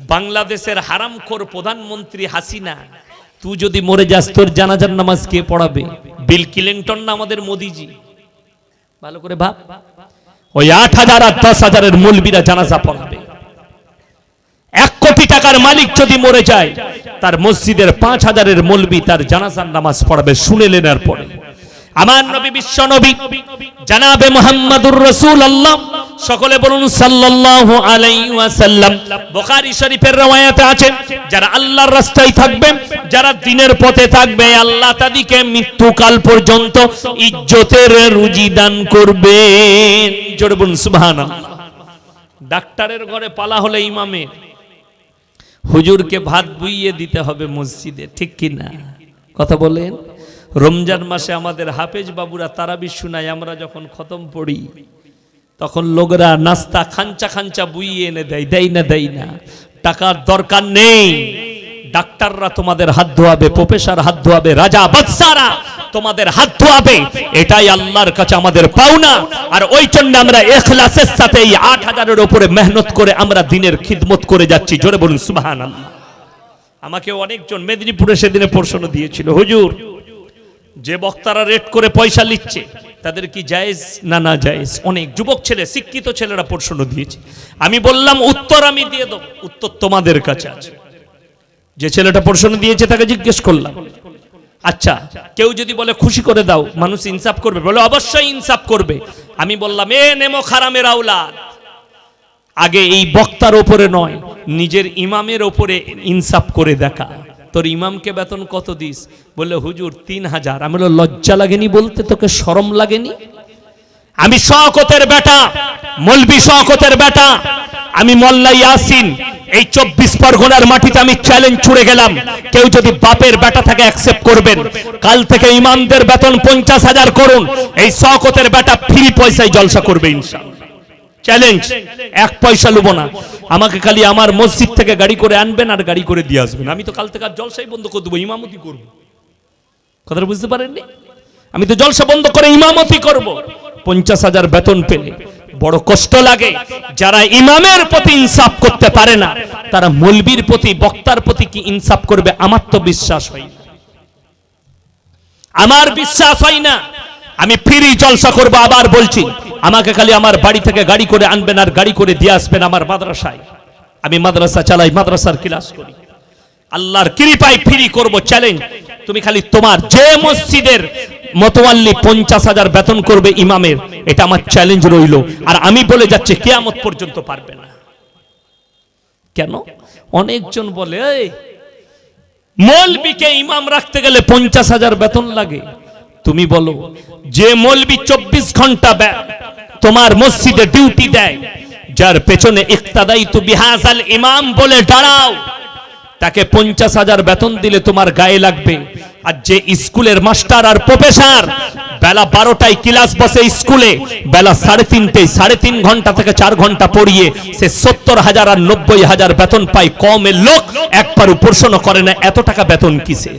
বাংলাদেশের হারামখোর প্রধানমন্ত্রী হাসিনা, তুই যদি মরে যাস, তোর জানাজার নামাজ কে পড়াবে? বিল ক্লিন্টন না আমাদের মোদিজি? ভালো করে ভাব। ওই আট হাজার আর দশ হাজারের মূলবিরা জানাজা পড়াবে। এক কোটি টাকার মালিক যদি মরে যায়, তার মসজিদের পাঁচ হাজারের মলবি তার জানাজার নামাজ পড়াবে, শুনে লেনার পরে। আমার নবী বিশ্ব নবী, জানাবে মোহাম্মদুর রসুল আল্লাহ সকলে বলুন সাল্লাল্লাহু আলাইহি ওয়াসাল্লাম। বুখারী শরীফের রওয়ায়াতে আছে, যারা আল্লাহর রাস্তায় থাকবে, যারা দিনের পথে থাকবে, আল্লাহ তাদেরকে মৃত্যুকাল পর্যন্ত ইজ্জতের রুজি দান করবেন। জোরে বলুন, সুবহানাল্লাহ। ডাক্তারের ঘরে পালা হলে ইমামের হুজুরকে ভাত বুইয়ে দিতে হবে মসজিদে, ঠিক কি না? কথা বলেন? রমজান মাসে আমাদের হাফেজ বাবুরা তারাবি শুনায়, আমরা যখন খতম পড়ি তখন লোকরা নাস্তা খাঞ্চা খাঞ্চা বুইয়ে এনে দেয় দেয় না দেয় না। টাকার দরকার নেই। ডাক্তাররা তোমাদের হাত ধোয়াবে, প্রফেসর হাত ধোয়াবে, রাজা বাদশারা তোমাদের হাত ধোয়াবে। এটাই আল্লাহর কাছে আমাদের পাওনা। আর ওই জন্য আমরা এখলাসের সাথে এই আট হাজারের উপরে মেহনত করে আমরা দিনের খিদমত করে যাচ্ছি। জোরে বলুন সুবাহান আমাকে অনেকজন মেদিনীপুরে সেদিনে প্রশ্ন দিয়েছিল, হুজুর যে বক্তারা রেট করে পয়সা নিচ্ছে তাদের কি জায়েজ না না জায়েজ? অনেক যুবক ছেলে, শিক্ষিত ছেলেরা প্রশ্ন দিয়েছে। আমি বললাম, উত্তর আমি দিয়ে দেবো, উত্তর তোমাদের কাছে আছে। যে ছেলেটা প্রশ্ন দিয়েছে, তাকে জিজ্ঞেস করলাম আচ্ছা কেউ যদি বলে খুশি করে দাও, মানুষ ইনসাফ করবে। বলে, অবশ্যই ইনসাফ করবে। আমি বললাম, এ নেমো খারামের আউলাদ আগে এই বক্তার ওপরে নয়, নিজের ইমামের ওপরে ইনসাফ করে দেখা। তোর ইমামকে বেতন কত দিস? বললে হুজুর তিন হাজার। আমি বললাম, লজ্জা লাগেনি বলতে? তোকে সরম লাগেনি? আমি শকতের বেটা মলবি শকতের বেটা। আমি মোল্লা ইয়াসিন এই চব্বিশ পরগনার মাটিতে আমি চ্যালেঞ্জ ছুড়ে গেলাম। কেউ যদি বাপের বেটা থাকে অ্যাকসেপ্ট করবেন কাল থেকে ইমামদের বেতন পঞ্চাশ হাজার করুন। এই শকতের বেটা ফ্রি পয়সায় জলসা করবে ইনশাআল্লাহ। চ্যালেঞ্জ এক পয়সা লুবো না। আমাকে খালি আমার মসজিদ থেকে গাড়ি করে আনবেন আর গাড়ি করে দিয়ে আসবেন। আমি তো কাল থেকে আর জলসাই বন্ধ করে দেবো, ইমামতি করব। কথাটা বুঝতে পারেননি? আমি তো জলসা বন্ধ করে ইমামতি করব। পঞ্চাশ হাজার বেতন পেলে বড় কষ্ট লাগে। যারা ইমামের প্রতি ইনসাফ করতে পারে না, তারা মলবির প্রতি, বক্তার প্রতি কি ইনসাফ করবে? আমার তো বিশ্বাস হয় আমার বিশ্বাস হয় না। আমি ফ্রি জলসা করব, আবার বলছি, আমাকে খালি আমার বাড়ি থেকে গাড়ি করে আনবেন আর গাড়ি করে দিয়ে আসবেন আমার মাদ্রাসায়। আমি মাদ্রাসা চালাই, মাদ্রাসার ক্লাস করি। আল্লাহর কৃপায় ফ্রি করব চ্যালেঞ্জ তুমি খালি তোমার যে মসজিদের মতোয়াল্লি পঞ্চাশ হাজার বেতন করবে ইমামের, এটা আমার চ্যালেঞ্জ রইল। আর আমি বলে যাচ্ছি, কেয়ামত পর্যন্ত পারবে না। কেন? অনেকজন বলে মৌলবিকে ইমাম রাখতে গেলে পঞ্চাশ হাজার বেতন লাগে। তুমি বলো, যে মৌলবি চব্বিশ ঘণ্টা তোমার মসজিদে ডিউটি দেয়, যার পেছনে ইমাম বলে দাঁড়াও। তাকে পঞ্চাশ হাজার বেতন দিলে তোমার গায়ে লাগবে। আর যে স্কুলের মাস্টার আর প্রফেসর, বেলা বারোটায় ক্লাস বসে স্কুলে, বেলা সাড়ে তিনটে সাড়ে তিন ঘণ্টা থেকে চার ঘণ্টা পড়িয়ে সে সত্তর হাজার আর নব্বই হাজার বেতন পায় কমের লোক একবার প্রশ্ন করে না, এত টাকা বেতন কিসের?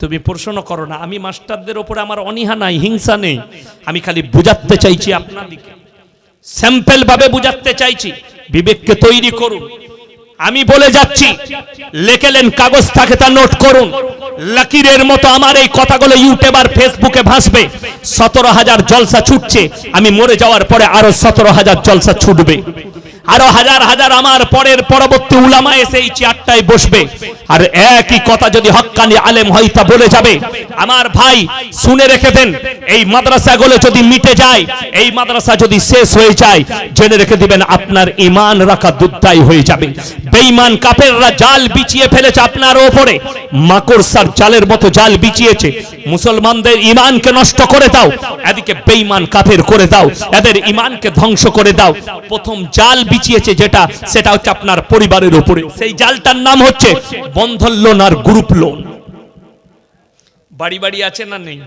তুমি প্রশ্ন করো না। আমি মাস্টারদের ওপরে আমার অনীহা নাই, হিংসা নেই। আমি খালি বুঝাতে চাইছি আপনাদিকে স্যাম্পেল ভাবে বুঝাতে চাইছি। বিবেককে তৈরি করুন। আমি বলে যাচ্ছি, লেখেলেন কাগজ থাকে তা নোট করুন। লাকিরের মতো আমার এই কথাগুলো ইউটিউব আর ফেসবুকে ভাসবে। সতেরো হাজার জলসা ছুটছে। আমি মরে যাওয়ার পরে আরও সতেরো হাজার জলসা ছুটবে। আরও হাজার হাজার আমার পরের পরবর্তী উলামা এসে এই চেয়ারটায় বসবে। আর একই কথা যদি হক্কানি আলেম হয় তা বলে যাবে। আমার ভাই, শুনে রেখে দেন, এই মাদ্রাসাগুলো যদি মিটে যায়, এই মাদ্রাসা যদি শেষ হয়ে যায়, জেনে রেখে দিবেন আপনার ইমান রাখা দুধাই হয়ে যাবে। বেঈমান কাফেররা জাল বিছিয়ে ফেলেছে আপনার ওপরে। মাকড়সার জালের মতো জাল বিছিয়েছে। মুসলমানদের ইমানকে নষ্ট করে দাও। এদিকে বেঈমান কাফের করে দাও। এদের ইমানকে ধ্বংস করে দাও। প্রথম জাল বিছিয়েছে যেটা, সেটা হচ্ছে আপনার পরিবারের উপরে। সেই জালটার নাম হচ্ছে বন্ধন লোন আর গ্রুপ লোন। বাড়ি বাড়ি আছে না নেই?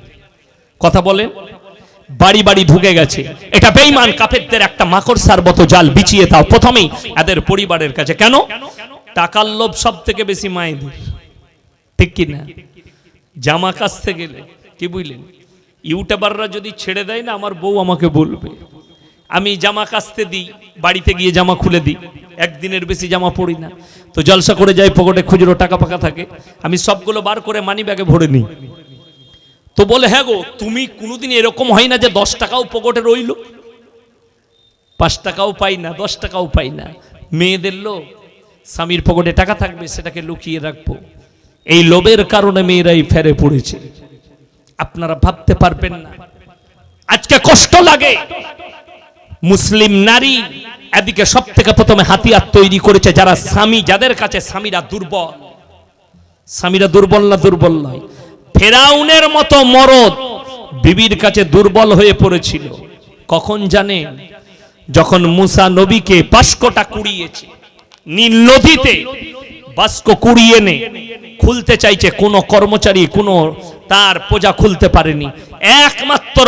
কথা বলেন। বাড়ি বাড়ি ঢুকে গেছে। এটা বেঈমান কাফেরদের একটা মাকড়সার মতো জাল বিছিয়ে দাও। প্রথমেই এদের পরিবারের কাছে। কেন? টাকার লোভ সব থেকে বেশি মায়েদের। ঠিক কি না? জামা কাচতে গেলে কি বুঝলেন? ইউটিউবাররা যদি ছেড়ে দেয় না, আমার বউ আমাকে বলবে। আমি জামা কাচতে দিই, বাড়িতে গিয়ে জামা খুলে দিই। একদিনের বেশি জামা পরি না। তো জলসা করে যাই, পকেটে খুচরো টাকা ফাঁকা থাকে। আমি সবগুলো বার করে মানি ব্যাগে ভরে নিই। তো বলে হ্যাঁ গো, তুমি কোনোদিন এরকম হয় না যে দশ টাকাও পকেটে রইল? পাঁচ টাকাও পাই না, দশ টাকাও পাই না। মেয়েদের লোক স্বামীর পকেটে টাকা থাকবে, সেটাকে লুকিয়ে রাখব। এই লোভের কারণে মেয়েরাই ফেরে পড়েছে। আপনারা ভাবতে পারবেন না। আজকে কষ্ট লাগে। মুসলিম নারী এদিকে সব থেকে প্রথমে হাতিয়ার তৈরি করেছে যারা স্বামী, যাদের কাছে স্বামীরা দুর্বল। স্বামীরা দুর্বল না দুর্বল নয়। ফেরাউনের মতো মরদ বিবির কাছে দুর্বল হয়ে পড়েছিল। কখন জানে? যখন মুসা নবীকে বাস্কটা কুড়িয়েছে, নীল নদীতে বাস্ক কুড়িয়ে নে খুলতে চাইছে, কোনো কর্মচারী, কোনো তার প্রজা খুলতে পারেনি। একমাত্র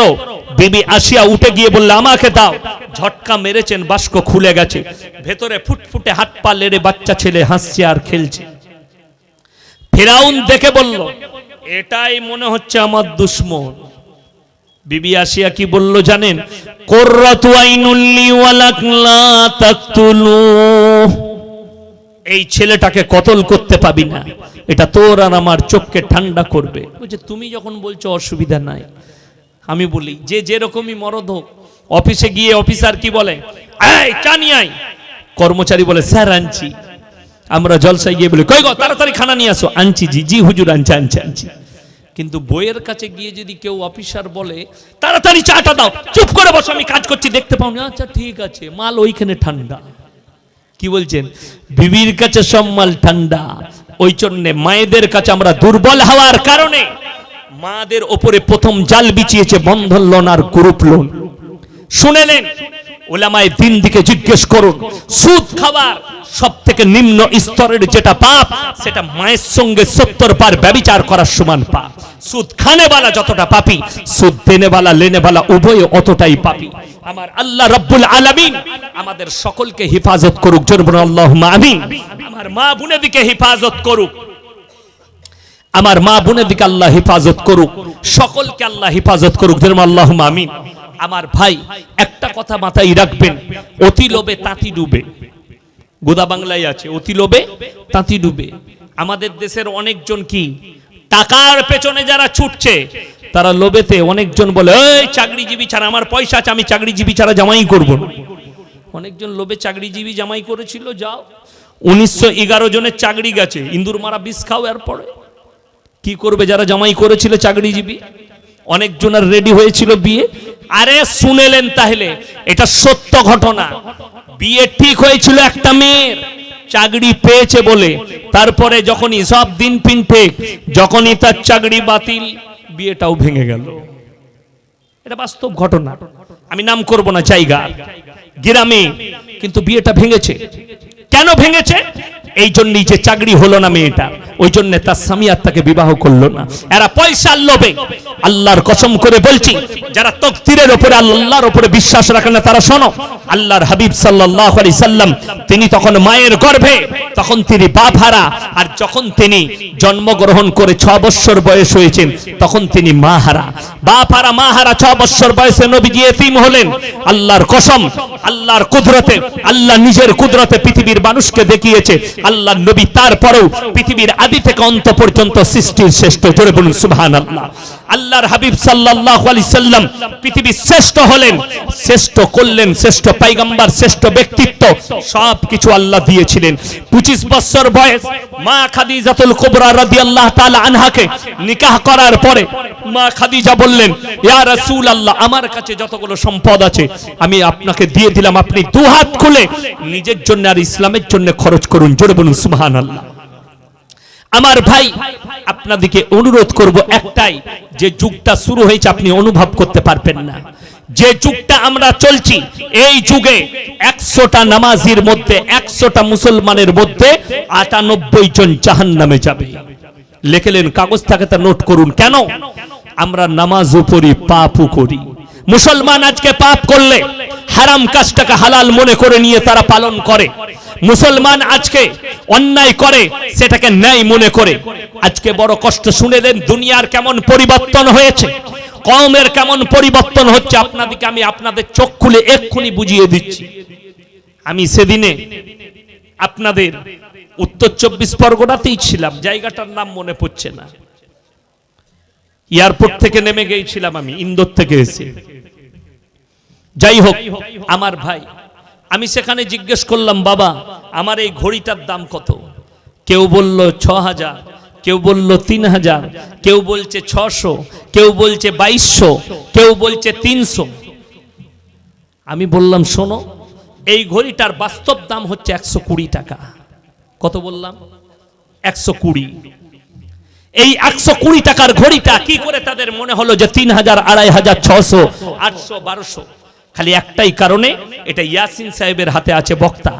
বিবি আসিয়া উঠে গিয়ে বললে, আমাকে দাও। ঝটকা মেরেছেন বাস্ক খুলে গেছে। ভেতরে ফুটফুটে হাত পা লেড়ে বাচ্চা ছেলে হাসছে আর খেলছে। ফেরাউন দেখে বলল এটাই মনে হচ্ছে আমার দুশ্মন। বিবি আসিয়া কি বলল জানেন? এই ছেলেটাকে কতল করতে পাবি না। এটা তোর আর আমার চোখকে ঠান্ডা করবে। বলছে তুমি যখন বলছো অসুবিধা নাই। আমি বলি, যে যেরকমই মরদ হোক, অফিসে গিয়ে অফিসার কি বলে? কর্মচারী বলে, স্যার, আনছি। আমরা জলসায় গিয়ে বলি, কই গো, তাড়াতাড়ি খানা নিয়ে আসো। আনছি জি জি, হুজুর, আনছি আনছি আনছি। কিন্তু বইয়ের কাছে গিয়ে যদি কেউ অফিসার বলে, তাড়াতাড়ি চাটা দাও, চুপ করে বসো, আমি কাজ করছি, দেখতে পাও না। আচ্ছা ঠিক আছে, মাল ওইখানে ঠান্ডা। কি বলছেন? বিবির কাছে সব মাল ঠান্ডা, ওই জন্যে মায়েদের কাছে আমরা দুর্বল হওয়ার কারণে মাদের ওপরে প্রথম জাল বিছিয়েছে বন্ধন লোন আর গ্রুপ লোন। শুনেলেন ওলামায় দিন দিকে জিজ্ঞেস করুন, সুদ খাবার সব থেকে নিম্ন স্তরের যেটা পাপ, সেটা মায়ের সঙ্গে সত্তর বার ব্যবিচার করার সমান পাপ। সুদ খানেবালা যতটা পাপি, সুদ দেনেবালা লেনেবালা উভয় অতটাই পাপি। আমার আল্লাহ রব্বুল আলামিন আমাদের সকলকে হেফাজত করুক জোরবন আল্লাহ আমিন। আমার মা বোনের দিকে হেফাজত করুক। আমার মা বোনের দিকে আল্লাহ হেফাজত করুক। সকলকে আল্লাহ হেফাজত করুক যেরকম আল্লাহ আমিন। আমার ভাই একটা কথা মাথায় রাখবেন, অতি লোভে তাঁতি ডুবে। গোদা বাংলায় আছে, অতি লোভে তাঁতি ডুবে। আমাদের দেশের অনেকজন কি, টাকার পেছনে যারা ছুটছে, তারা লোভেতে অনেকজন বলে, এই চাকরিজীবী ছাড়া আমার পয়সা আছে, আমি চাকরিজীবী ছাড়া জামাই করব না। অনেকজন লোভে চাকরিজীবী জামাই করেছিল, যাও। উনিশশো এগারো জনের চাকরি গেছে, ইন্দুর মারা বিষ খাও এরপরে। কি করবে যারা জামাই করেছিল চাকরিজীবী? অনেকজনের রেডি হয়েছিল বিয়ে। আরে শুনেলেন তাহলে, এটা সত্য ঘটনা। বিয়ে ঠিক হয়েছিল একটা মেয়ের, চাকরি পেয়েছে বলে। তারপরে যখনই সব দিন পিন ঠিক যখনই তার চাকরি বাতিল, বিয়েটাও ভেঙে গেল। এটা বাস্তব ঘটনা। আমি নাম করব না জায়গা। গ্রামে কিন্তু বিয়েটা ভেঙেছে। কেন ভেঙেছে? এই জন্যই যে চাকরি হলো না মেয়েটা, ওই জন্য তার স্বামী আর তাকে বিবাহ করল না। এরা পয়সার লোভে। আল্লাহর কসম করে বলছি, যারা তকদিরের উপরে আল্লাহর উপরে বিশ্বাস রাখে না, তারা শোনো, আল্লাহর হাবিব সাল্লাল্লাহু আলাইহি সাল্লাম, তিনি তখন মায়ের গর্ভে, তখন তিনি বাপ হারা আর যখন তিনি জন্মগ্রহণ করে ছ বছর বয়স হয়েছেন, তখন তিনি মা হারা বাপ হারা মা হারা ছ বছর বয়সে নবীজি এতিম হলেন। আল্লাহর কসম, আল্লাহর কুদরতে, আল্লাহ নিজের কুদরতে পৃথিবীর মানুষকে দেখিয়েছে। আল্লাহ নবী তারপরেও পৃথিবীর আদি থেকে অন্ত পর্যন্ত সৃষ্টির শ্রেষ্ঠ জোরে বলুন সুবহানাল্লাহ। আল্লাহর হাবিব সাল্লাল্লাহু আলাইহি সাল্লাম পৃথিবীর শ্রেষ্ঠ হলেন, শ্রেষ্ঠ করলেন, শ্রেষ্ঠ পাইগাম্বার, শ্রেষ্ঠ ব্যক্তিত্ব সব কিছু আল্লাহ দিয়েছিলেন। 25 বছর বয়স মা খাদিজাতুল কুবরা রাদিয়াল্লাহু তাআলা আনহাকে নিকাহ করার পরে মা খাদিজা বললেন, ইয়া রাসূলুল্লাহ, আমার কাছে যতগুলো সম্পদ আছে, আমি আপনাকে দিয়ে দিলাম, আপনি দুহাত খুলে নিজের জন্য আর ইসলামের জন্য খরচ করুন। জোরে বলুন, সুবহানাল্লাহ। আমার ভাই, আপনাদেরকে অনুরোধ করব একটাই, যে যুগটা শুরু হয়েছে আপনি অনুভব করতে পারবেন না। যে যুগটা আমরা চলছি, এই যুগে একশোটা নামাজির মধ্যে, একশোটা মুসলমানের মধ্যে আটানব্বই জন জাহান নামে যাবে লেখলেন কাগজ থাকে তা নোট করুন। কেন? আমরা নামাজও পড়ি পাপও করি। মুসলমান আজকে পাপ করলে হারাম কাজটাকে হালাল মনে করে নিয়ে তারা পালন করে। মুসলমান আজকে অন্যায় করে, সেটাকে ন্যায় মনে করে। আজকে বড় কষ্ট শুনে দেন, দুনিয়ার কেমন পরিবর্তন হয়েছে? কমের কেমন পরিবর্তন হচ্ছে? আপনাদেরকে আমি আপনাদের চোখ খুলে এক্ষুনি বুঝিয়ে দিচ্ছি। আমি সেদিনে আপনাদের উত্তর চব্বিশ পরগনাতেই ছিলাম, জায়গাটার নাম মনে পড়ছে না। এয়ারপোর্ট থেকে নেমে গিয়েছিলাম আমি, ইন্দোর থেকে এসে। যাই হোক আমার ভাই, আমি সেখানে জিজ্ঞেস করলাম, বাবা, আমার এই ঘড়িটার দাম কত? কেউ বলল, ছ হাজার। কেউ বলল, তিন হাজার। কেউ বলছে, ছশো। কেউ বলছে, বাইশশো। কেউ বলছে, তিনশো। আমি বললাম, শোনো, এই ঘড়িটার বাস্তব দাম হচ্ছে একশো কুড়ি টাকা। কত বললাম? একশো কুড়ি। এই একশো কুড়ি টাকার ঘড়িটা কি করে তাদের মনে হলো যে তিন হাজার, আড়াই হাজার, ছশো, আটশো, বারোশো? খালি একটাই কারণে এটা ইয়াসিন সাহেবের হাতে আছে বক্তা।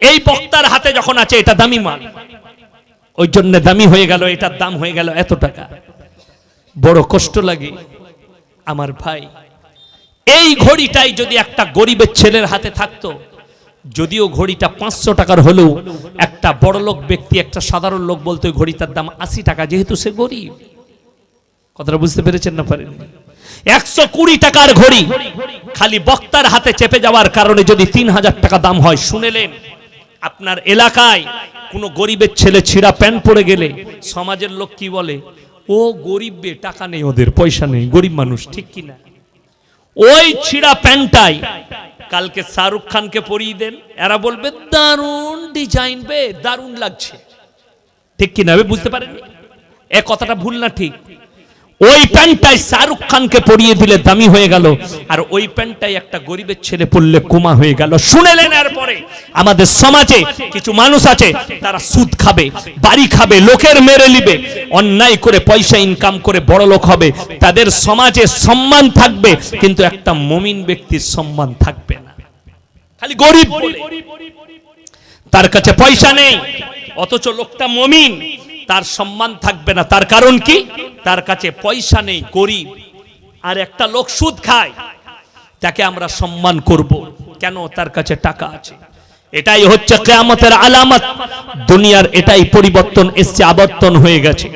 এই বক্তার হাতে যখন আছে এটা দামি মাল। ওই জন্য দামি হয়ে গেল, এটার দাম হয়ে গেল এত টাকা। বড় কষ্ট লাগে আমার ভাই। এই ঘড়িটাই যদি একটা গরিবের ছেলের হাতে থাকতো, যদিও ঘড়িটা পাঁচশো টাকার হলেও একটা বড় লোক ব্যক্তি, একটা সাধারণ লোক বলতো ঘড়িটার দাম আশি টাকা, যেহেতু সে গরিব। কথাটা বুঝতে পেরেছেন না পারেন? একশো কুড়ি টাকার ঘড়ি খালি বক্তার হাতে চেপে যাওয়ার কারণে যদি তিন হাজার টাকা দাম হয়, শুনেলেন, আপনার এলাকায় কোনো গরিবের ছেলে ছিঁড়া প্যান্ট পরে গেলে সমাজের লোক কি বলে? ও গরিব টাকা নেই ওদের, পয়সা নেই, গরিব মানুষ, ঠিক কিনা? ওই ছিঁড়া প্যান্টাই কালকে শাহরুখ খানকে পরিয়ে দেন। এরা বলবে, দারুণ ডিজাইন বে, দারুণ লাগছে। ঠিক কিনা বুঝতে পারেন। এ কথাটা ভুল না ঠিক? ওই প্যান্টটাই শাহরুখ খানকে পরিয়ে দিলে দামি হয়ে গেল। আর ওই প্যান্টটাই একটা গরিবের ছেলে পরলে কুমা হয়ে গেল। শুনেলেন এরপরে আমাদের সমাজে কিছু মানুষ আছে, তারা সুদ খাবে, বাড়ি খাবে, লোকের মেরে নিবে, অন্যায় করে পয়সা ইনকাম করে বড় লোক হবে। তাদের সমাজে সম্মান থাকবে, কিন্তু একটা মমিন ব্যক্তির সম্মান থাকবে না। খালি গরিব। তার কাছে পয়সা নেই, অথচ লোকটা মমিন। তার সম্মান থাকবে না। তার কারণ কি? তার কাছে পয়সা নেই, গরিব। আর একটা লোক সুদ খায়, তাকে আমরা সম্মান করব। কেন? তার কাছে টাকা আছে। এটাই হচ্ছে কেয়ামতের আলামত। দুনিয়ার এটাই পরিবর্তন এসছে, আবর্তন হয়ে গেছে।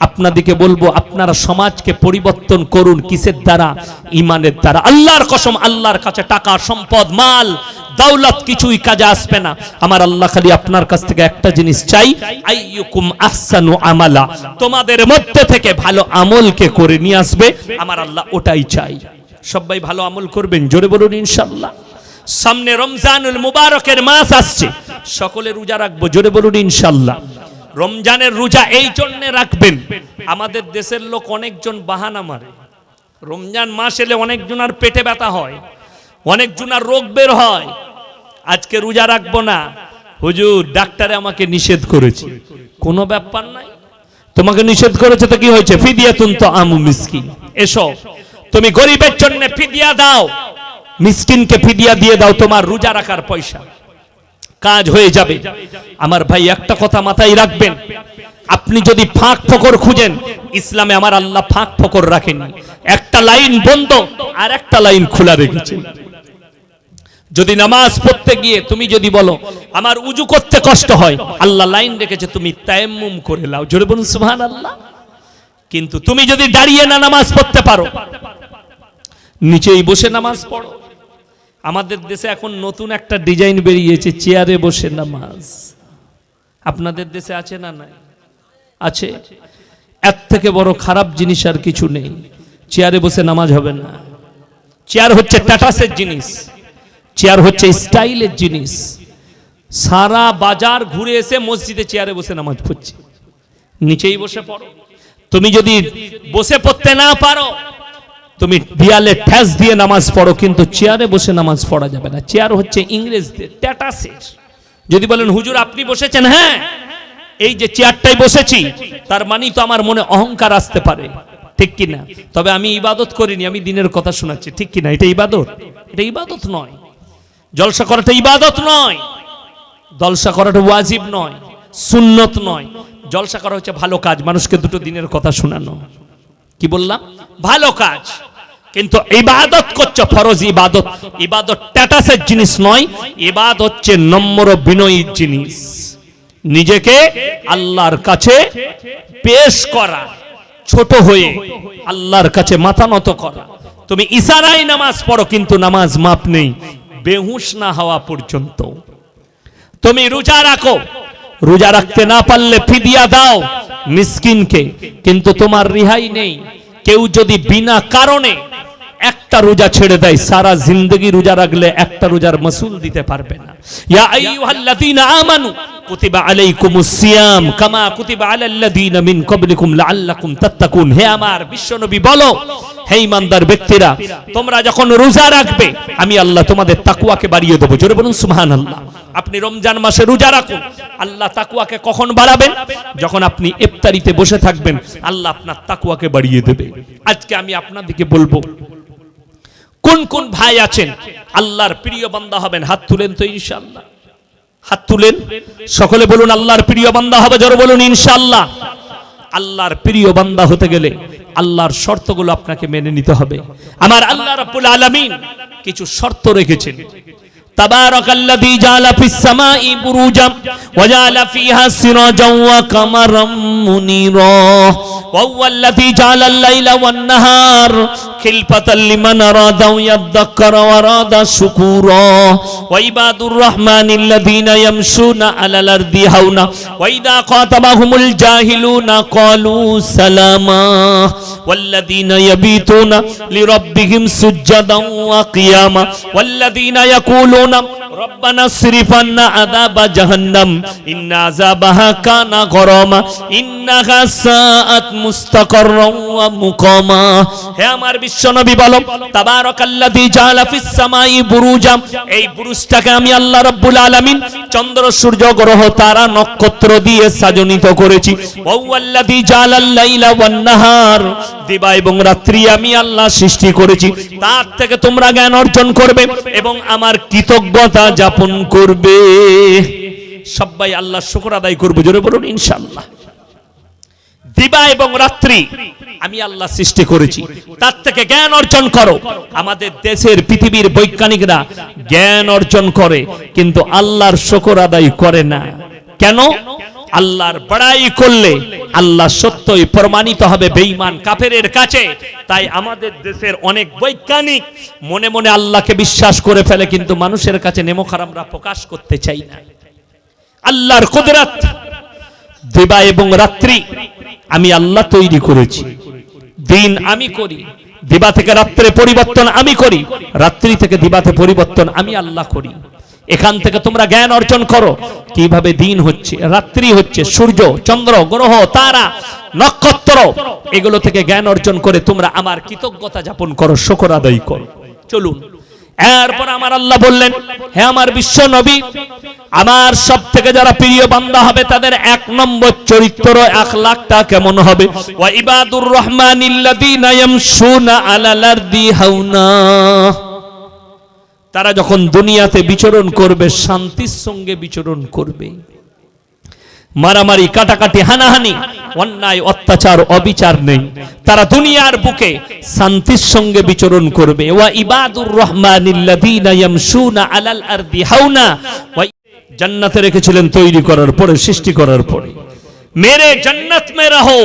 আপনাদেরকে বলব, আপনারা সমাজকে পরিবর্তন করুন কিসের দ্বারা? ইমানের দ্বারা। আল্লাহর কসম, আল্লাহর কাছে টাকা, সম্পদ, মাল দৌলত কিছুই কাজে আসবে না। আমার আল্লাহ খালি আপনার কাছ থেকে একটা জিনিস চাই, আইয়ুকুম আহসানু আমালা। তোমাদের মধ্যে থেকে ভালো আমলকে করে নিয়ে আসবে, আমার আল্লাহ ওটাই চাই। সবাই ভালো আমল করবেন, জোরে বলুন ইনশাল্লাহ সামনে রমজানুল মুবারকের মাস আসছে সকলে রোজা রাখব, জোরে বলুন ইনশাল্লাহ রমজানের রোজা এই জন্য রাখবেন, আমাদের দেশের লোক অনেকজন বাহানা মারে। রমজান মাস এলে অনেকজনার পেটে ব্যথা হয়। অনেকজনার রোগ বের হয়। আজকে রোজা রাখব না। হুজুর, ডাক্তারে আমাকে নিষেধ করেছে। কোনো ব্যাপার নাই। তোমাকে নিষেধ করেছে তো কি হয়েছে? ফিদিয়া তুন তো আমু মিসকিন। এসো। তুমি গরিবের জন্য ফিদিয়া দাও। মিসকিনকে ফিদিয়া দিয়ে দাও তোমার রোজা রাখার পয়সা। কাজ হয়ে যাবে। আমার ভাই, একটা কথা মাথায় রাখবেন। আপনি যদি ফাঁক ফকর খুঁজেন, ইসলামে আমার আল্লাহ ফাঁক ফকর রাখেনি একটা লাইন বন্ধ আর একটা লাইন খোলা রেখেছেন। যদি নামাজ পড়তে গিয়ে তুমি যদি বলো, আমার উজু করতে কষ্ট হয়। আল্লাহ লাইন রেখেছে, তুমি তায়াম্মুম করে লাও জোরে বলুন সুবহান আল্লাহ কিন্তু তুমি যদি দাঁড়িয়ে না নামাজ পড়তে পারো, নিচেই বসে নামাজ পড়ো। আমাদের দেশে এখন নতুন একটা ডিজাইন বেরিয়েছে, চেয়ারে বসে নামাজ। আপনাদের দেশে আছে না নাই? আছে। এর থেকে বড় খারাপ জিনিস আর কিছু নেই। চেয়ারে বসে নামাজ হবে না। চেয়ার হচ্ছে টাটাসের জিনিস। চেয়ার হচ্ছে স্টাইলের জিনিস। সারা বাজার ঘুরে এসে মসজিদে চেয়ারে বসে নামাজ পড়ছে। নিচেই বসে পড়ো। তুমি যদি বসে পড়তে না পারো, তুমি দেয়ালে ঠ্যাস দিয়ে নামাজ পড়ো, কিন্তু চেয়ারে বসে নামাজ পড়া যাবে না। চেয়ার হচ্ছে ইংরেজদের ট্যাটাসের যদি বলেন, হুজুর, আপনি বসেছেন? হ্যাঁ। এই যে চেয়ারটাই বসেছি, তার মানেই তো আমার মনে অহংকার আসতে পারে। ঠিক কিনা? তবে আমি ইবাদত করিনি, আমি দিনের কথা শোনাচ্ছি। ঠিক কিনা? এটা ইবাদত? এটা ইবাদত নয়। জলসা করাটা ইবাদত নয়, জলসা করাটা ওয়াজিব নয়, সুন্নত নয়। জলসা করা হচ্ছে ভালো কাজ, মানুষকে দুটো দিনের কথা শোনানো। কি বললাম? ভালো কাজ। কিন্তু ইবাদত করছ ফরজ ইবাদত। ইবাদত ট্যাটাসের জিনিস নয়, ইবাদত হচ্ছে নম্র বিনয়ী জিনিস। নিজেকে আল্লাহর কাছে পেশ করা, ছোট হয়ে আল্লাহর কাছে মাথা নত করা। তুমি ইশারায় নামাজ পড়ো, কিন্তু নামাজ মাপ নেই। বেহুশ না হওয়া পর্যন্ত। তুমি রোজা রাখো। রোজা রাখতে না পারলে ফিদিয়া দাও মিসকিনকে। কিন্তু তোমার রিহাই নেই। কেউ যদি বিনা কারণে একটা রোজা ছেড়ে দেয়, সারা জিন্দগি রোজা রাখলে একটা রোজার মাসুল দিতে পারবে না। আলাইকুমুস সিয়াম কামা মিন ক্বাবলিকুম লাআল্লাকুম তাত্তাকুন হে আমার বিশ্বনবী, বলো, হে ইমানদার ব্যক্তিরা, তোমরা যখন রোজা রাখবে, আমি আল্লাহ তোমাদের তাকওয়াকে বাড়িয়ে দেবো। জোরে বলুন, সুবহানাল্লাহ। আপনি রমজান মাসে রোজা রাখুন, আল্লাহ তাকুয়াকে কখন বাড়াবেন? যখন আপনি ইফতারিতে বসে থাকবেন, আল্লাহ আপনার তাকুয়াকে বাড়িয়ে দেবে। আজকে আমি আপনাদেরকে বলব, কোন কোন ভাই আছেন, আল্লাহর প্রিয় বান্দা হবেন, হাত তুলেন তো ইনশাআল্লাহ। হাত তুলেন। সকলে বলুন, আল্লাহর প্রিয় বান্দা হবে, জোর বলুন, ইনশাআল্লাহ। আল্লাহর প্রিয় বান্দা হতে গেলে আল্লাহর শর্তগুলো আপনাকে মেনে নিতে হবে। আমার আল্লাহ রাব্বুল আলামিন কিছু শর্ত রেখেছেন। تبارك الذي جعل في السماء بروجا وجعل فيها سراجا وقمرا منيرا. وهو الذي جعل الليل والنهار خلفة لمن أراد أن يذكر وأراد شكورا. وعباد الرحمن الذين يمشون على الأرض هونا وإذا خاطبهم الجاهلون قالوا سلاما. والذين يبيتون لربهم سجدا وقياما. والذين يقولون enam রব্বানা সিরিফান্না আযাবা হে আমার বিশ্বনবী বলো, তাবারাকাল্লাযী ফিস সামাই বুরুজা এই বুরুজটাকে আমি আল্লাহ রাব্বুল আলামিন চন্দ্র, সূর্য, গ্রহ, তারা, নক্ষত্র দিয়ে সাজনিত করেছি। ওয়াল্লাযী লাইলা ওয়ান নাহার, দিবা এবং রাত্রি আমি আল্লাহ সৃষ্টি করেছি। তার থেকে তোমরা জ্ঞান অর্জন করবে এবং আমার কৃতজ্ঞতা যাপন করবে। সবাই আল্লাহ শুকর আদায় করব, জোরে বলুন ইনশাল্লাহ দিবা এবং রাত্রি আমি আল্লাহ সৃষ্টি করেছি। তার থেকে জ্ঞান অর্জন করো। আমাদের দেশের পৃথিবীর বৈজ্ঞানিকরা জ্ঞান অর্জন করে, কিন্তু আল্লাহর শকর আদায় করে না। কেন? আল্লাহর বড়াই করলে আল্লাহ সত্যই প্রমাণিত হবে বেঈমান কাফেরের কাছে। তাই আমাদের দেশের অনেক বৈজ্ঞানিক মনে মনে আল্লাহকে বিশ্বাস করে ফেলে, কিন্তু মানুষের কাছে নেমোখার আমরা প্রকাশ করতে চাই না। আল্লাহর কুদরত, দিবা এবং রাত্রি আমি আল্লাহ তৈরি করেছি। দিন আমি করি, দিবা থেকে রাত্রে পরিবর্তন আমি করি, রাত্রি থেকে দিবাতে পরিবর্তন আমি আল্লাহ করি। এখান থেকে তোমরা জ্ঞান অর্জন করো। কীভাবে দিন হচ্ছে, রাত্রি হচ্ছে, সূর্য, চন্দ্র, গ্রহ, তারা, নক্ষত্র, এগুলো থেকে জ্ঞান অর্জন করে তোমরা আমার কৃতজ্ঞতা যাপন করো, শকর আদায় করো। চলুন। এরপর আমার আল্লাহ বললেন হ্যাঁ আমার বিশ্ব নবী, আমার সব থেকে যারা প্রিয় বান্দা হবে, তাদের এক নম্বর চরিত্র এক লাখটা কেমন হবে? ওয়া ইবাদুর রহমানিল্লাযীনা ইয়ামশুনা আলাল আরদি হাওনা। তারা যখন দুনিয়াতে বিচরণ করবে, শান্তির সঙ্গে বিচরণ করবে। মারামারি, কাটাকাটি, হানাহানি, অন্যায়, অত্যাচার, অবিচার নেই। তারা দুনিয়ার বুকে শান্তির সঙ্গে বিচরণ করবে। ওয়া ইবাদুর রহমানিল্লাযীনা ইয়ামশুনা আলাল আরদি হাওনা। জান্নাতে রেখেছিলেন তৈরি করার পরে, সৃষ্টি করার পরে। মেরে জান্নাত মে রহো।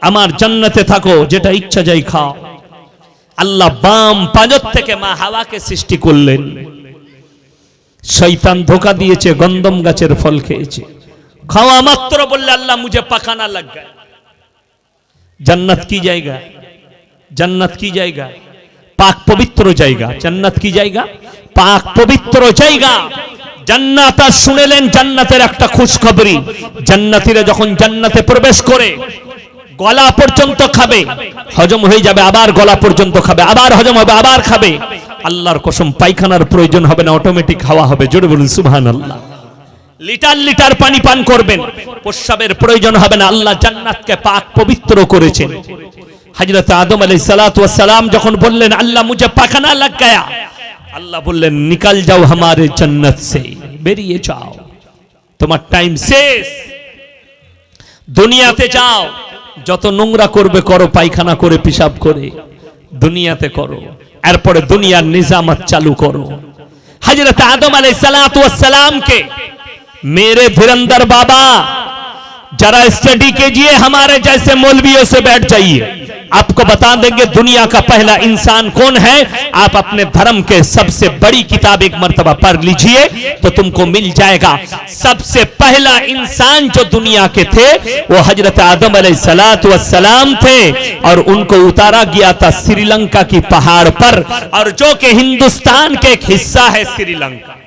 আমার জান্নাতে থাকো, যেটা ইচ্ছা যাই খাও। আল্লাহ বাম পাজর থেকে মা হাওয়াকে সৃষ্টি করলেন। শৈতান ধোকা দিয়েছে, গন্দম গাছের ফল খেয়েছে। খাওয়া মাত্র বললে আল্লাহ মুঝে পাকানা লাগ জান্নাত কি জায়গা? জান্নাত কি জায়গা? পাক পবিত্র জায়গা। জান্নাত কি জায়গা? পাক পবিত্র জায়গা। জান্নাত শুনেলেন জান্নাতের একটা খুশখবরি। জান্নাতীরা যখন জান্নাতে প্রবেশ করে গলা পর্যন্ত খাবে। হজম হয়ে যাবে, আবার গলা পর্যন্ত খাবে, আবার হজম হবে, আবার খাবে। আল্লাহর কসম, পায়খানার প্রয়োজন হবে না অটোমেটিক খাওয়া হবে। জোরে বলুন, সুবহানাল্লাহ। লিটার লিটার পানি পান করবেন। প্রস্রাবের প্রয়োজন হবে না, আল্লাহ জান্নাতকে পাক পবিত্র করেছেন। হযরত আদম আলাইহিস সালাতু ওয়াস সালাম যখন বললেন, আল্লাহ মুঝে পাখানা লাগ গয়া। আল্লাহ বললেন, নিকাল যাও হামারে জান্নাত সে, বেরিয়ে যাও। তোমার টাইম শেষ। দুনিয়াতে যাও। যত নোংরা করবে করো পায়খানা করে পিসাব করে দুনিয়াতে করো এরপরে দুনিয়ার নিজামত চালু করো হযরত আদম আলাইহিস সালাতু ওয়াস সালামকে মেরে ধীরন্দর বাবা जरा स्टडी कीजिए हमारे जैसे मौलवियों से बैठ जाइए आपको बता देंगे दुनिया का पहला इंसान कौन है आप अपने धर्म के सबसे बड़ी किताब एक मर्तबा पढ़ लीजिए तो तुमको मिल जाएगा सबसे पहला इंसान जो दुनिया के थे वो हजरत आदम सलाम थे और उनको उतारा गया था श्रीलंका की पहाड़ पर और जो कि हिंदुस्तान के एक हिस्सा है श्रीलंका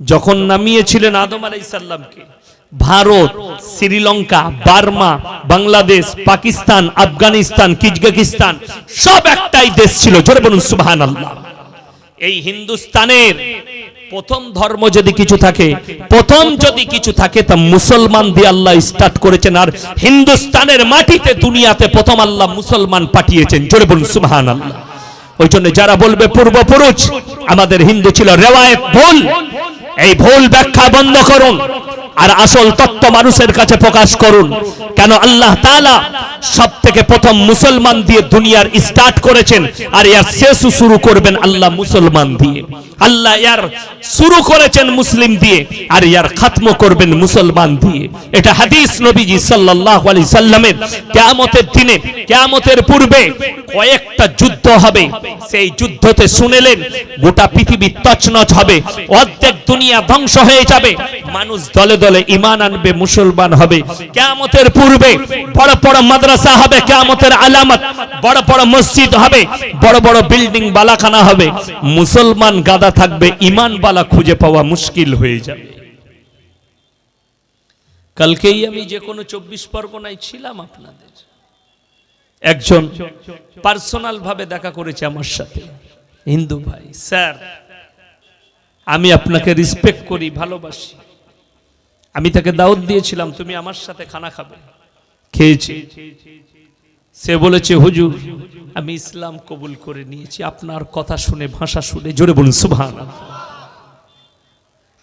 যখন নামিয়েছিলেন আদম আলাইসাল্লামকে ভারত, শ্রীলঙ্কা, বার্মা, বাংলাদেশ, পাকিস্তান, আফগানিস্তান কিজগাকিস্তান সব একটাই দেশ ছিল। জোরে বলুন সুবহান আল্লাহ এই হিন্দুস্তানের প্রথম ধর্ম যদি কিছু থাকে, প্রথম যদি কিছু থাকে, তা মুসলমান দিয়ে আল্লাহ স্টার্ট করেছেন। আর হিন্দুস্তানের মাটিতে দুনিয়াতে প্রথম আল্লাহ মুসলমান পাঠিয়েছেন। জোরে বলুন সুবহান আল্লাহ ওই জন্য যারা বলবে পূর্বপুরুষ, আমাদের হিন্দু ছিল রেওয়ায়ত ভুল। এই ভুল ব্যাখ্যা বন্ধ করুন। আর আসল তত্ত্ব মানুষের কাছে প্রকাশ করুন। কেন আল্লাহ তালা সব থেকে প্রথম মুসলমান দিয়ে দুনিয়ার স্টার্ট করেছেন, আর ইয়ার শেষ শুরু করবেন আল্লাহ মুসলমান দিয়ে। আল্লাহ ইয়ার শুরু করেছেন মুসলিম দিয়ে আর ইয়ার খাতম করবেন মুসলমান দিয়ে। এটা হাদিস নবীজি সাল্লাল্লাহু আলাইহি সাল্লামের কিয়ামতের দিনে, কিয়ামতের পূর্বে কয়েকটা যুদ্ধ হবে। সেই যুদ্ধতে শুনেলেন গোটা পৃথিবী তছনছ হবে, অর্ধেক দুনিয়া ধ্বংস হয়ে যাবে, মানুষ দলে দলে ইমান আনবে, মুসলমান হবে। কিয়ামতের পূর্বে বড় বড় মাদ্রাসা হবে, কিয়ামতের আলামত, বড় বড় মসজিদ হবে, বড় বড় বিল্ডিং, বালাখানা হবে। মুসলমান গাদা থাকবে, ইমান বালা খুঁজে পাওয়া মুশকিল হয়ে যাবে। কালকেই আমি যে কোনো চব্বিশ পরগনায় ছিলাম আপনাদের। একজন পার্সোনাল ভাবে দেখা করেছে আমার সাথে। হিন্দু ভাই, স্যার, আমি আপনাকে রিসপেক্ট করি, ভালোবাসি। আমি তাকে দাওয়াত দিয়েছিলাম, তুমি আমার সাথে খানা খাবে। খেয়েছি। সে বলেছে, হুজুর আমি ইসলাম কবুল করে নিয়েছি। আপনার কথা শুনে, ভাষা শুনে জোরে বলুন সুবহান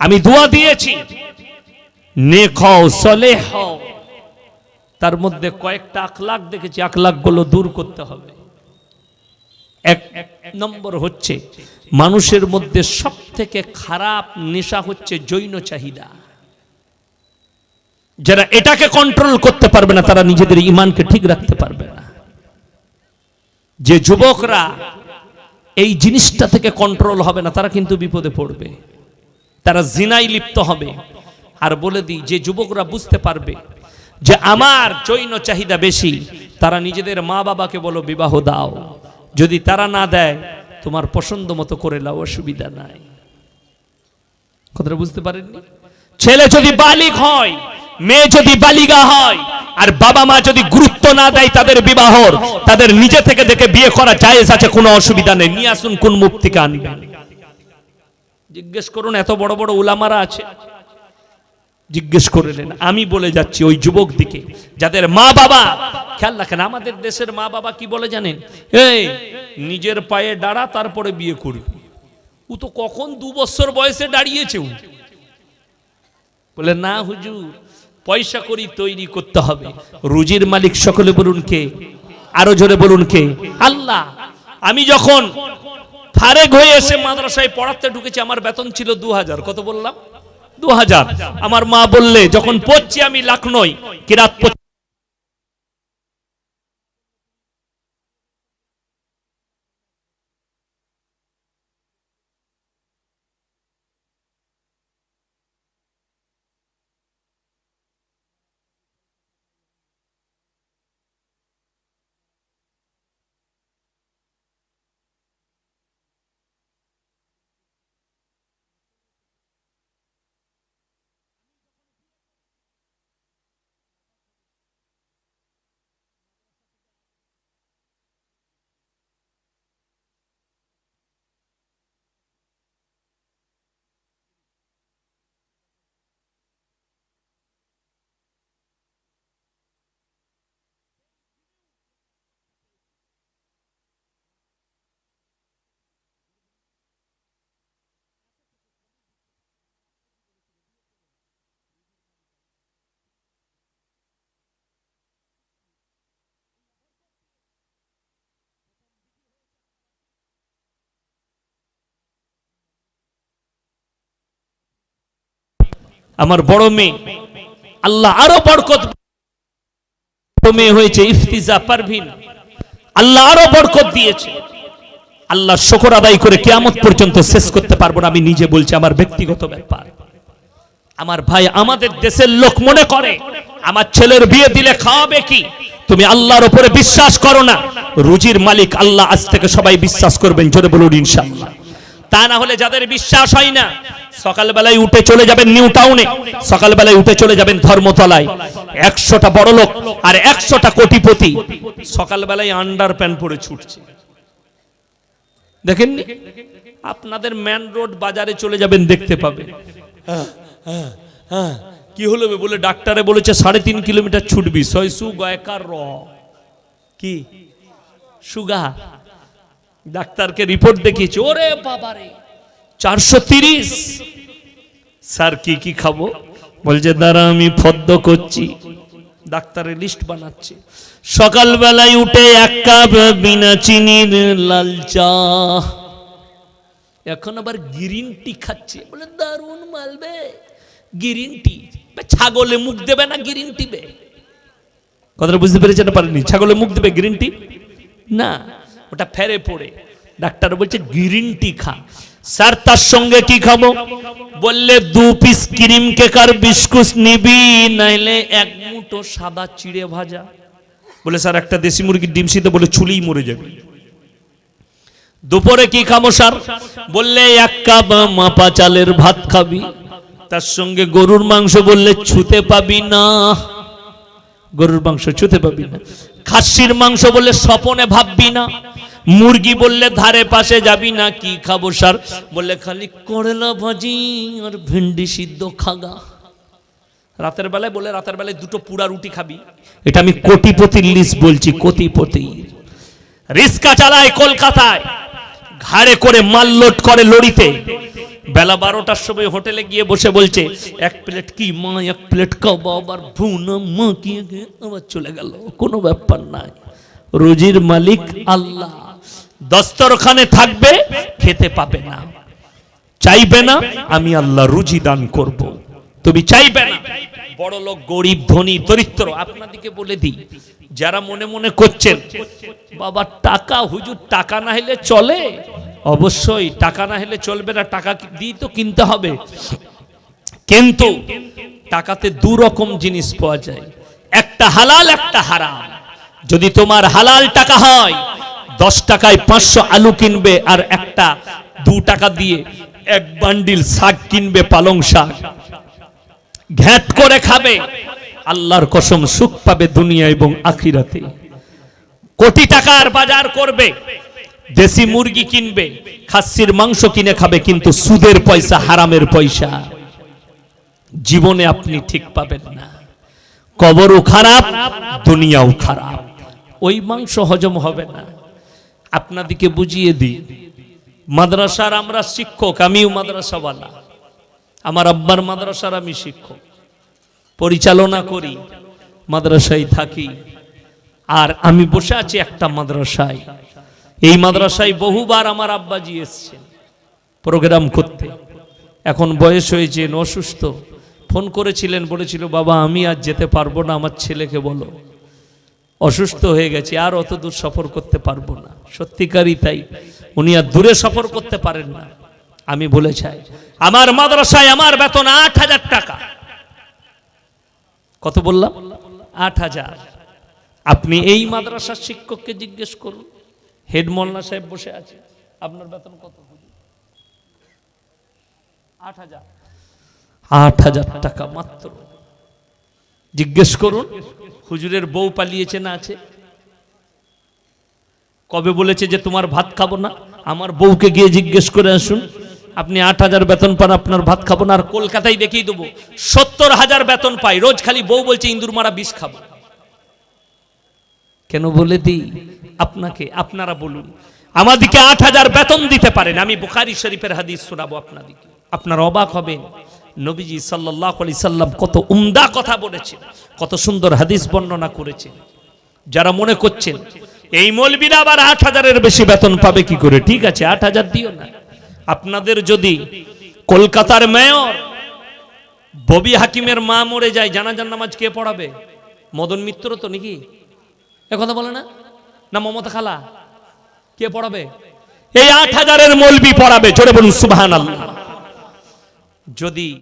আমি দোয়া দিয়েছি। তার মধ্যে কয়েকটা আখলাখ দেখেছি। আখলাখগুলো দূর করতে হবে। এক নম্বর হচ্ছে, মানুষের মধ্যে সব থেকে খারাপ নেশা হচ্ছে জৈন চাহিদা। যারা এটাকে কন্ট্রোল করতে পারবে না, তারা নিজেদের ইমানকে ঠিক রাখতে পারবে না। যে যুবকরা এই জিনিসটা থেকে কন্ট্রোল হবে না, তারা কিন্তু বিপদে পড়বে। তারা জিনাই লিপ্ত হবে। আর বলে দিই, যে যুবকরা বুঝতে পারবে যে আমার জৈন চাহিদা বেশি, তারা নিজেদের মা বাবাকে বলো, বিবাহ দাও। যদি তারা না দেয়, তোমার পছন্দ মতো করে লাও অসুবিধা নাই। কথাটা বুঝতে পারেননি? ছেলে যদি বালিক হয়, মেয়ে যদি বালিগা হয় আর বাবা মা যদি গুরুত্ব না দেয় তাদের বিবাহর, তাদের নিজে থেকে দেখে বিয়ে করা জায়েজ আছে, কোনো অসুবিধা নেই। নিয়ে আসুন কোন মুক্তিকে আনবেন। জিজ্ঞেস করুন, এত বড় বড় উলামারা আছে? জিজ্ঞেস করলেন, আমি বলে যাচ্ছি ওই যুবক দিকে, যাদের মা বাবা, খেয়াল রাখেন, আমাদের দেশের মা বাবা কি বলে জানেন? এই, নিজের পায়ে দাঁড়া, তারপরে বিয়ে করবি। ও তো কখন দু বছর বয়সে দাঁড়িয়েছে বলে, না হুজুর পয়সা করি তৈরি করতে হবে। রুজির মালিক সকলে বলুন কে? আরও জোরে বলুন কে? আল্লাহ, আমি যখন ফারেক হয়ে এসে মাদ্রাসায় পড়াতে ঢুকেছি, আমার বেতন ছিল দু হাজার কত বললাম? দু হাজার আমার মা বললে, যখন পড়ছি আমি লাখনই কিরাত আমার বড় মেয়ে। আল্লাহ আরও বরকত মেয়ে হয়েছে, ইফতিজা পারভিন। আল্লাহ আরও বরকত দিয়েছে। আল্লাহ শকর আদায় করে কেয়ামত পর্যন্ত শেষ করতে পারব না, আমি নিজে বলছি, আমার ব্যক্তিগত ব্যাপার। আমার ভাই আমাদের দেশের লোক মনে করে, আমার ছেলের বিয়ে দিলে খাওয়াবে কি? তুমি আল্লাহর উপরে বিশ্বাস করো না। রুজির মালিক আল্লাহ আজ থেকে সবাই বিশ্বাস করবেন, জোরে বলুন ইনশাআল্লাহ। তা না হলে যাদের বিশ্বাস হয় না সকালবেলায় উঠে চলে যাবেন নিউ টাউনে সকালবেলায় উঠে চলে যাবেন ধর্মতলায়। একশোটা বড় লোক আর একশোটা কোটিপতি। সকালবেলায় আন্ডার প্যান্ট পরে ছুটছে। দেখেননি? আপনাদের ম্যান রোড বাজারে চলে যাবেন দেখতে পাবেন। হ্যাঁ, কি হলো? বলে ডাক্তারে বলেছে সাড়ে তিন কিলোমিটার ছুটবি। সয়সু গয়কার র। কি? সুগা। ডাক্তারকে রিপোর্ট দেখিয়েছে ওরে বাবারে। চারশো তিরিশ। স্যার, কি কি খাব? বলছে, দাঁড়া, আমি ফদ্দ করছি। ডাক্তারের লিস্ট বানাচ্ছে। সকালবেলায় উঠে এক কাপ বিনা চিনির লাল চা। এখন আবার গ্রিন টি খাচ্ছে। বলে, দারুণ মালবে গ্রিন টি। ছাগলে মুখ দেবে না গ্রিন টি বে? কথাটা বুঝতে পেরেছেন না পারেনি ছাগলে মুখ দেবে গ্রিন টি? না, ওটা ফেরে পড়ে। ডাক্তার বলছে, গ্রিন টি খা। স্যার, তার সঙ্গে কি খাব? বললে, দু পিস ক্রিম কেক আর বিস্কুট নিবি, নাইলে এক মুঠো সাদা চিড়ে ভাজা। বলে, স্যার, একটা দেশি মুরগির ডিম সিদ্ধ বলে ছুলেই মরে যাবে। দুপুরে কি খাব, স্যার? বললে, এক কাপ মাপা চালের ভাত খাবি। তার সঙ্গে গরুর মাংস বললে, ছুতে পাবি না। গরুর মাংস ছুতে পাবি না। খাসির মাংস বললে, স্বপনে ভাববি না। মুরগি বললে, ধারে পাশে যাবি না, কি খাব স্যার বললে, খালি করলা ভাজি আর ভেন্ডি সিদ্ধ খাগা। রাতের বেলায় বলে, রাতের বেলায় দুটো পুরা রুটি খাবি। এটা আমি কোটিপতির লিস্ট বলছি কোটিপতি রিস্কা চালায় কলকাতায়, ঘাড়ে করে মাল লোড করে লড়িতে বেলা বারোটার সময় হোটেলে গিয়ে বসে বলছে, এক প্লেট কি মা, এক প্লেট কাবাব আর ভুনা, মা, কি আবার চলে গেল, কোনো ব্যাপার নাই। রুজির মালিক আল্লাহ। দস্তরখানে থাকবে, খেতে পাবে না। চাইবে না, আমি আল্লাহ রুজি দান করব। তুমি চাইবে না। বড় লোক, গরিব, ধনী, দরিদ্র আপনাদিকে বলে দিই, যারা মনে মনে করছেন, বাবা, টাকা, হুজুর, টাকা না হলে চলে? অবশ্যই, টাকা না হলে চলবে না, টাকা দিয়ে তো কিনতে হবে। কিন্তু টাকাতে দু রকম জিনিস পাওয়া যায়। একটা হালাল, একটা হারাম। যদি তোমার হালাল টাকা হয় দশ টাকায় পাঁচশো আলু কিনবে আর একটা দু টাকা দিয়ে এক বান্ডিল শাক কিনবে পালং শাক। ঘ্যাট করে খাবে। আল্লাহর কসম সুখ পাবে দুনিয়া এবং আখিরাতে। কোটি টাকার বাজার করবে। দেশি মুরগি কিনবে, খাসির মাংস কিনে খাবে, কিন্তু সুদের পয়সা, হারামের পয়সা। জীবনে আপনি ঠিক পাবেন না। কবরও খারাপ, দুনিয়াও খারাপ। ওই মাংস হজম হবে না। আপনাদিকে বুঝিয়ে দিই। মাদ্রাসার আমরা শিক্ষক, আমিও মাদ্রাসাওয়ালা। আমার আব্বার মাদ্রাসার আমি শিক্ষক। পরিচালনা করি, মাদ্রাসায় থাকি। আর আমি বসে আছি একটা মাদ্রাসায়। এই মাদ্রাসায় বহুবার আমার আব্বাজি এসছেন প্রোগ্রাম করতে। এখন বয়স হয়েছেন অসুস্থ। ফোন করেছিলেন, বলেছিল, বাবা, আমি আর যেতে পারব না, আমার ছেলেকে বলো। অসুস্থ হয়ে গেছে, আর অত দূর সফর করতে পারব না। সত্যিকারই তাই, উনি আর দূরে সফর করতে পারেন না। আমি বলে চাই আমার মাদ্রাসায় আমার বেতন আট হাজার টাকা। কত বললাম? আট হাজার। আপনি এই মাদ্রাসার শিক্ষককে জিজ্ঞেস করুন। হেড মোল্লা সাহেব বসে আছে, আপনার বেতন কত? আট হাজার। আট হাজার টাকা মাত্র। জিজ্ঞেস করুন, হুজুরের বউ পালিয়েছে না আছে? কবে বলেছে যে তোমার ভাত খাব না? আমার বউকে গিয়ে জিজ্ঞেস করে আসুন, আপনি আট হাজার বেতন পান, আপনার ভাত খাব না, আর কলকাতায় দেখিয়ে দেবো, সত্তর হাজার বেতন পাই, রোজ খালি বউ বলছে ইন্দুর মারা বিষ খাব। কেন বলে দিই? আপনাকে, আপনারা বলুন, আমাদিকে আট হাজার বেতন দিতে পারেন, আমি বুখারি শরীফের হাদিস শোনাবো আপনাদিকে। আপনারা অবাক হবেন নবীজি সাল্লাহ আলি সাল্লাম কত উমদা কথা বলেছেন, কত সুন্দর হাদিস বর্ণনা করেছেন। যারা মনে করছেন, এই মৌলবীরা আবার আট হাজারের বেশি বেতন পাবে কি করে? ঠিক আছে, আট হাজার দিও না। আপনাদের যদি কলকাতার মেয়র ববি হাকিমের মা মরে যায়, জানাজার নামাজ কে পড়াবে? মদন মিত্র তো নাকি? এ কথা বলে না? না মমতা খালা? কে পড়াবে? এই আট হাজারের মলবি পড়াবে, জোরে বলুন যদি